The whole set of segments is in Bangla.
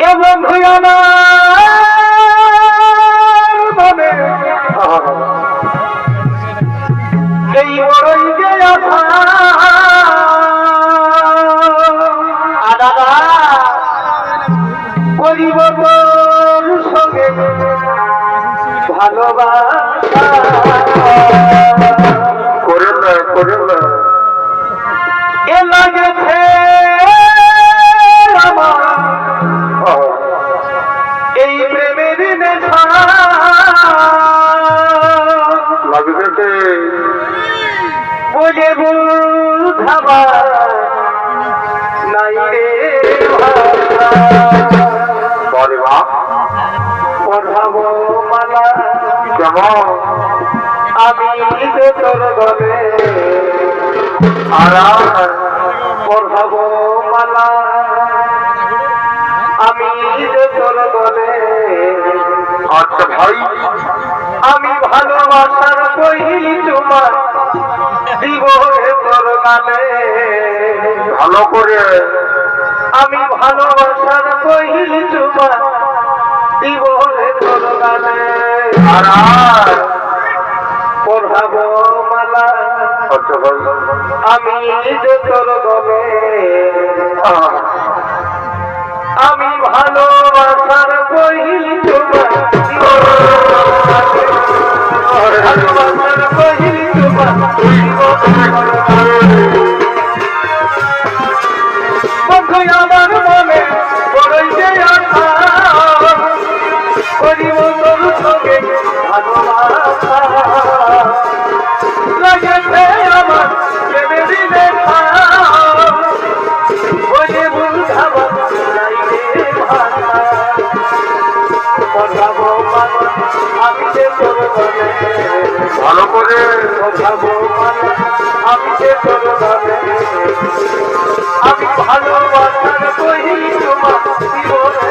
এ বন্ধু আমার আমি যে তোর গলে। আর পড়াবো মালা আমি যে তোর গলে আচ্ছা ভাই। আমি ভালোবাসার কহিলি তোমার দিব হে তোর গালে। ভালো করে। আমি ভালোবাসার কহিলি তোমার দিব হে তোর গালে। আর পড়াবো মালা। আমি যে তোর গলে আমি ভালোবাসার কহিলি তোমার ভালোবাসার তোমার ভালো করে আমি ভালোবাসার কহিলি তোমার জীবনে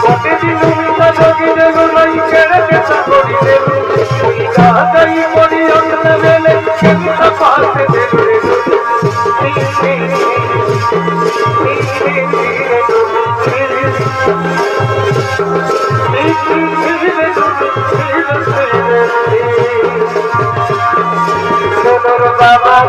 প্রতিদিন মিতা যোগিনে গুলাই কেড়ে কেতা করি দেবু মিতা গাই মরি অন্য বেলে কেতা পাশে দেবু বাবা কি হলো গো তোর নম্বরে গায়ে ভাগ ঢুকে তোর বাবা গো কি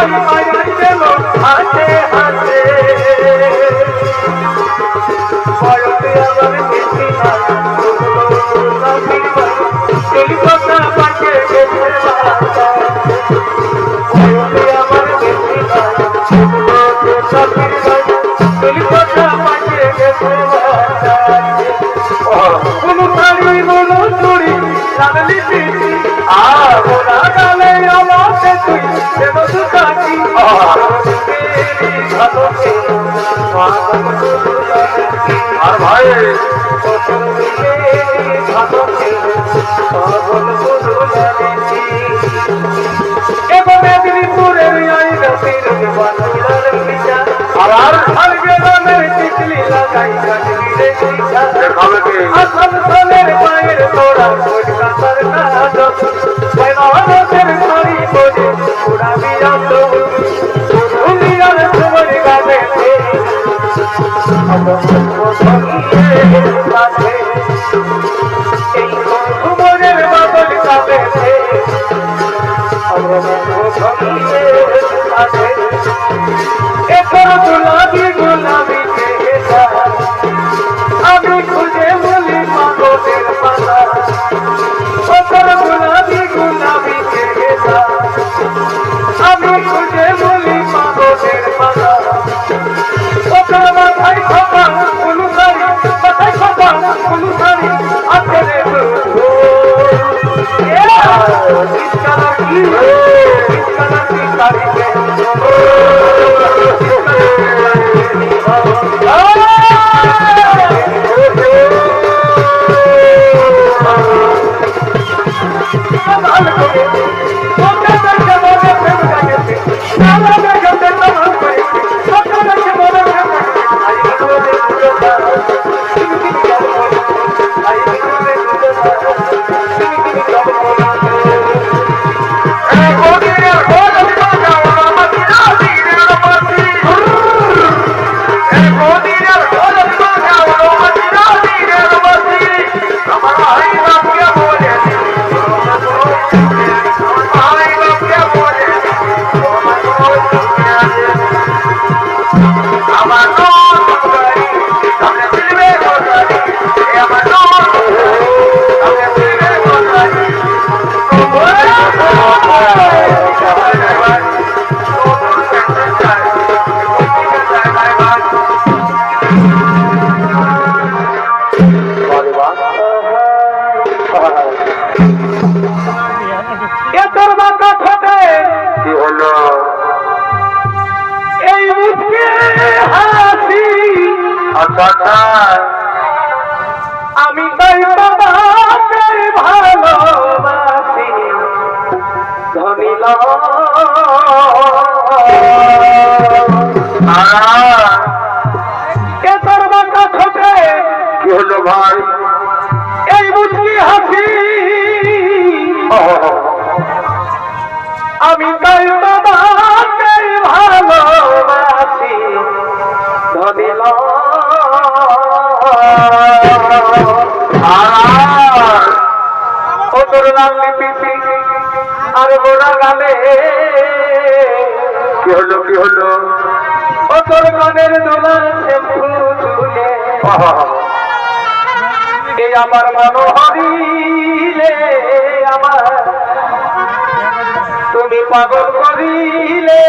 তুলির মুলাই কাটবি রে দেখাবে কি আসানসোলের পায়ের তোরা কলকাতার কাজ বেনারসের শাড়ি পরে উড়াবি আলো দুনিয়ার তোমার গাবে এই আচ্ছা আমি তাই বাবাকে ভালোবাসি। ধনী এ তোর বাঁকা ঠোঁটে কি হলো ভাই? এই মুচকি হাসি। আমি তাই বাবাকে ও পিপি আর গোড়া গালে। কি হলো কি হলো? ও তোর কানের দোলা শ্যাম্পু চুলে এই আমার মনোহরি আমার। তুমি পাগল করিলে।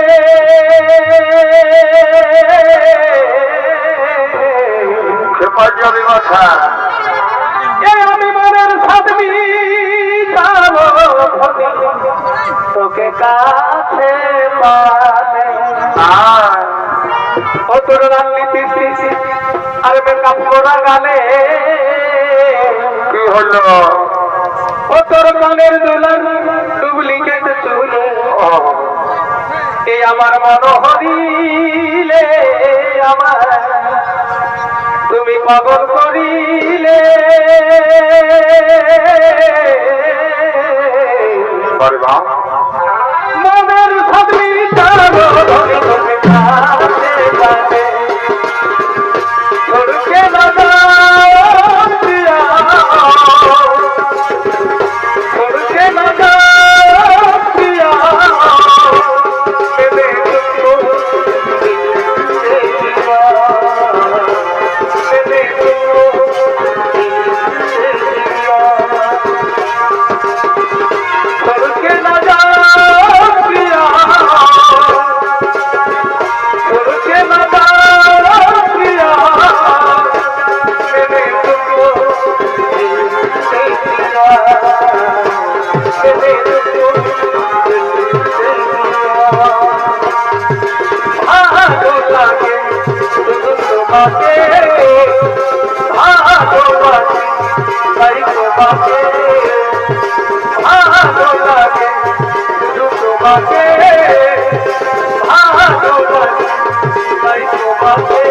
খেপা যাবে কথা তোকে কাছে ও তোর কি হলো? ও তোর গানের দোলার ডুপ্লিকেট চুল। এই আমার মনোহরিলে আমার তুমি পাগল করিলে। পারবা মনের ভাবি তোমাকে ভালো লাগে তোমাকে ভালো লাগে তাই তোমাকে।